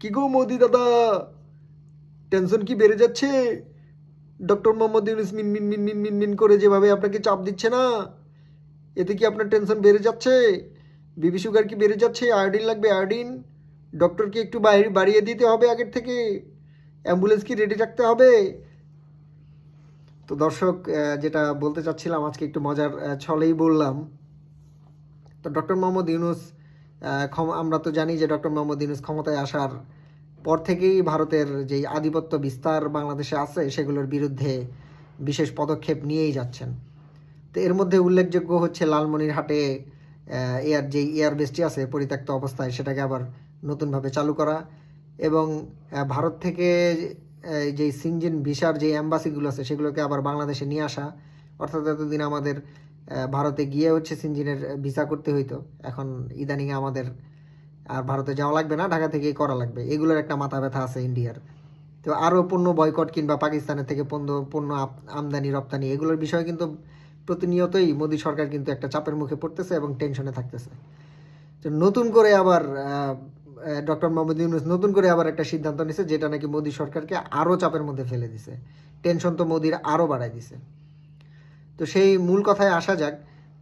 কি গো মোদি দাদা? টেনশন কি বেড়ে যাচ্ছে? ডক্টর মোহাম্মদ ইউনুস মিন মিন মিন মিন মিন মিন করে যেভাবে আপনাকে চাপ দিচ্ছে না, এতে কি আপনার টেনশন বেড়ে যাচ্ছে? বিবি সুগার কি বেড়ে যাচ্ছে? আয়োডিন লাগবে আয়োডিন ডক্টরকে একটু বাইরে বাড়িয়ে দিতে হবে আগের থেকে। অ্যাম্বুলেন্স কি রেডি রাখতে হবে? তো দর্শক যেটা বলতে চাচ্ছিলাম, আজকে একটু মজার ছলেই বললাম। তো ডক্টর মোহাম্মদ ইউনুস আমরা তো জানি যে ডক্টর মোহাম্মদ ইউনুস ক্ষমতায় আসার পর থেকেই ভারতের যেই আধিপত্য বিস্তার বাংলাদেশে আছে, সেগুলোর বিরুদ্ধে বিশেষ পদক্ষেপ নিয়েই যাচ্ছেন। তো এর মধ্যে উল্লেখযোগ্য হচ্ছে লালমনিরহাটে এয়ার যেই এয়ারবেসটি আছে, পরিত্যক্ত অবস্থায় সেটাকে আবার নতুনভাবে চালু করা এবং ভারত থেকে যেই সিনজিন ভিসার যে অ্যাম্বাসিগুলো আছে, সেগুলোকে আবার বাংলাদেশে নিয়ে আসা। অর্থাৎ এতদিন আমাদের ভারতে গিয়ে হচ্ছে সিনজিনের ভিসা করতে হইতো। এখন ইদানিং আমাদের আর ভারতে যাওয়া লাগবে না, ঢাকা থেকেই করা লাগবে। এগুলোর একটা মাথা ব্যথা আছে ইন্ডিয়ার। তো আরও পণ্য বয়কট কিংবা পাকিস্তানের থেকে পণ্য পণ্য আমদানি, রপ্তানি, এগুলোর বিষয়ে কিন্তু প্রতিনিয়তই মোদী সরকার কিন্তু একটা চাপের মুখে পড়তেছে এবং টেনশনে থাকতেছে। তো নতুন করে আবার ডক্টর মোহাম্মদ ইউনুস নতুন করে আবার একটা সিদ্ধান্ত নিছে, যেটা নাকি মোদী সরকারকে আরও চাপের মধ্যে ফেলে দিছে। টেনশন তো মোদির আরও বাড়াই দিছে। তো সেই মূল কথায় আসা যাক।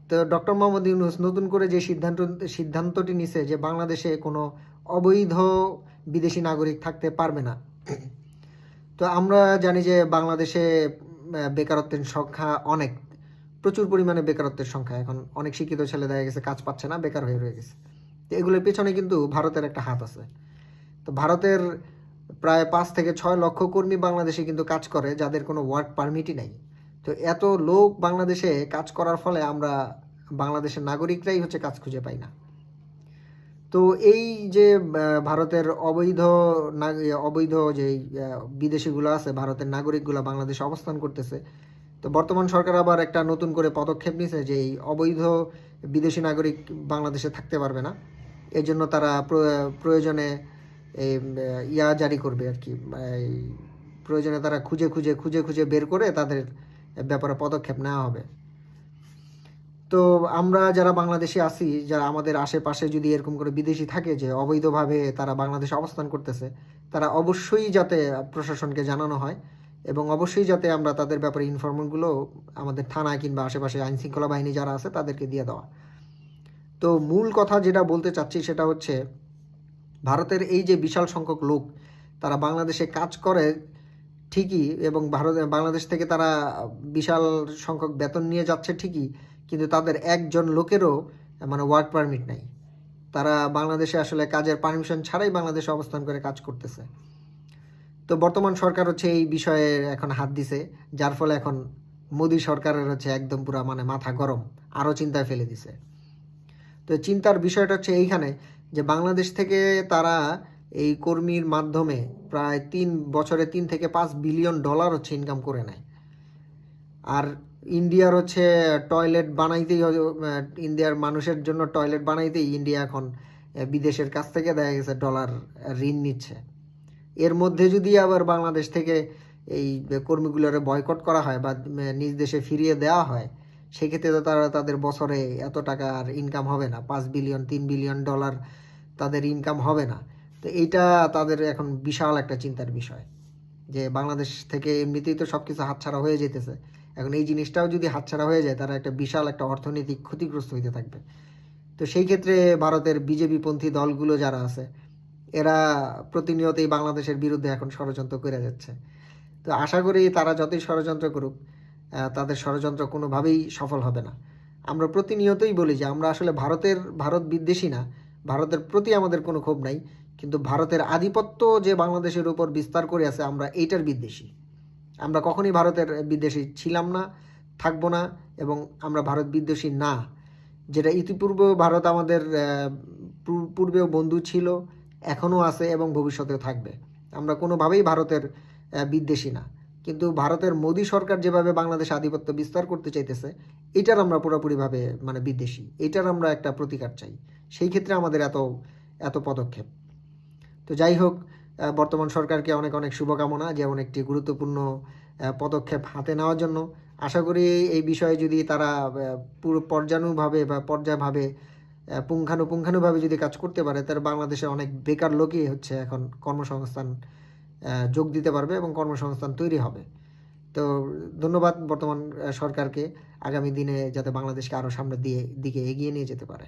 তো ডক্টর মোহাম্মদ ইউনুস নতুন করে যে সিদ্ধান্ত, সিদ্ধান্তটি নিছে যে বাংলাদেশে কোনো অবৈধ বিদেশি নাগরিক থাকতে পারবে না। তো আমরা জানি যে বাংলাদেশে বেকারত্বের সংখ্যা অনেক। প্রচুর পরিমাণে বেকারত্বের সংখ্যা। এখন অনেক শিক্ষিত ছেলে দেখা গেছে, কাজ পাচ্ছে না, বেকার হয়ে রয়ে গেছে। তো এগুলোর পেছনে কিন্তু ভারতের একটা হাত আছে। তো ভারতের প্রায় পাঁচ থেকে ছয় লক্ষ কর্মী বাংলাদেশে কিন্তু কাজ করে, যাদের কোনো ওয়ার্ক পারমিটই নাই। তো এত লোক বাংলাদেশে কাজ করার ফলে আমরা বাংলাদেশের নাগরিকরাই হচ্ছে কাজ খুঁজে পাই না। তো এই যে ভারতের অবৈধ অবৈধ যে বিদেশিগুলো আছে, ভারতের নাগরিকগুলো বাংলাদেশে অবস্থান করতেছে, তো বর্তমান সরকার আবার একটা নতুন করে পদক্ষেপ নিছে যে এই অবৈধ বিদেশি নাগরিক বাংলাদেশে থাকতে পারবে না। এর জন্য তারা প্রয়োজনে ইয়া জারি করবে আর কি প্রয়োজনে তারা খুঁজে খুঁজে খুঁজে খুঁজে বের করে তাদের ব্যাপারে পদক্ষেপ নেওয়া হবে। তো আমরা যারা বাংলাদেশে আছি, যারা আমাদের আশেপাশে যদি এরকম করে বিদেশি থাকে যে অবৈধভাবে তারা বাংলাদেশে অবস্থান করতেছে, তারা অবশ্যই যাতে প্রশাসনকে জানানো হয় এবং অবশ্যই যাতে আমরা তাদের ব্যাপারে ইনফরমেশনগুলো আমাদের থানা কিংবা আশেপাশে আইন শৃঙ্খলা বাহিনী যারা আছে তাদেরকে দিয়ে দেওয়া। তো মূল কথা যেটা বলতে চাচ্ছি সেটা হচ্ছে, ভারতের এই যে বিশাল সংখ্যক লোক, তারা বাংলাদেশে কাজ করে ঠিকই এবং ভারত, বাংলাদেশ থেকে তারা বিশাল সংখ্যক বেতন নিয়ে যাচ্ছে ঠিকই, কিন্তু তাদের একজন লোকেরও মানে ওয়ার্ক পারমিট নাই। তারা বাংলাদেশে আসলে কাজের পারমিশন ছাড়াই বাংলাদেশে অবস্থান করে কাজ করতেছে। তো বর্তমান সরকার হচ্ছে এই বিষয়ে এখন হাত দিছে, যার ফলে এখন মোদী সরকারের হচ্ছে একদম পুরা মানে মাথা গরম, আরও চিন্তায় ফেলে দিছে। তো চিন্তার বিষয়টা হচ্ছে এইখানে যে বাংলাদেশ থেকে তারা এই কর্মীর মাধ্যমে প্রায় তিন, বছরে তিন থেকে পাঁচ বিলিয়ন ডলার হচ্ছে ইনকাম করে নেয়। আর ইন্ডিয়ার হচ্ছে টয়লেট বানাইতেই ইন্ডিয়ার মানুষের জন্য টয়লেট বানাইতেই ইন্ডিয়া এখন বিদেশের কাছ থেকে দেখা গেছে ডলার ঋণ নিচ্ছে। এর মধ্যে যদি আবার বাংলাদেশ থেকে এই কর্মীগুলোরে বয়কট করা হয় বা নিজ দেশে ফিরিয়ে দেওয়া হয়, সেক্ষেত্রে তো তারা তাদের বছরে এত টাকা আর ইনকাম হবে না। পাঁচ বিলিয়ন, তিন বিলিয়ন ডলার তাদের ইনকাম হবে না। তো এইটা তাদের এখন বিশাল একটা চিন্তার বিষয় যে বাংলাদেশ থেকে এমনিতেই তো সব কিছু হাতছাড়া হয়ে যেতেছে। এখন এই জিনিসটাও যদি হাতছাড়া হয়ে যায়, তারা একটা বিশাল একটা অর্থনৈতিক ক্ষতিগ্রস্ত হইতে থাকবে। তো সেই ক্ষেত্রে ভারতের বিজেপি পন্থী দলগুলো যারা আছে, এরা প্রতিনিয়তই বাংলাদেশের বিরুদ্ধে এখন ষড়যন্ত্র করে যাচ্ছে। তো আশা করি তারা যতই ষড়যন্ত্র করুক তাদের ষড়যন্ত্র কোনোভাবেই সফল হবে না। আমরা প্রতিনিয়তই বলি যে আমরা আসলে ভারতের, ভারত বিদ্বেষী না। ভারতের প্রতি আমাদের কোনো ক্ষোভ নাই। কিন্তু ভারতের আধিপত্য যে বাংলাদেশের উপর বিস্তার করে আছে, আমরা এইটার বিদ্বেষী। আমরা কখনই ভারতের বিদ্বেষী ছিলাম না, থাকব না এবং আমরা ভারত বিদ্বেষী না। যেটা ইতিপূর্বে ভারত আমাদের পূর্বেও বন্ধু ছিল, এখনও আছে এবং ভবিষ্যতেও থাকবে। আমরা কোনোভাবেই ভারতের বিদ্বেষী না। কিন্তু ভারতের মোদী সরকার যেভাবে বাংলাদেশে আধিপত্য বিস্তার করতে চাইতেছে, এটার আমরা পুরোপুরিভাবে মানে বিদ্বেষী। এটার আমরা একটা প্রতিকার চাই। সেই ক্ষেত্রে আমাদের এত এত পদক্ষেপ। তো যাই হোক বর্তমান সরকারকে অনেক অনেক শুভকামনা যেমন একটি গুরুত্বপূর্ণ পদক্ষেপ হাতে নেওয়ার জন্য। আশা করি এই বিষয়ে যদি তারা পুরো পর্যানুভাবে বা পর্যায়ভাবে পুঙ্খানুপুঙ্খানুভাবে যদি কাজ করতে পারে, তাহলে বাংলাদেশে অনেক বেকার লোকই হচ্ছে এখন কর্মসংস্থান যোগ দিতে পারবে এবং কর্মসংস্থান তৈরি হবে। তো ধন্যবাদ বর্তমান সরকারকে। আগামী দিনে যাতে বাংলাদেশকে আরও সামনের দিয়ে, দিকে এগিয়ে নিয়ে যেতে পারে।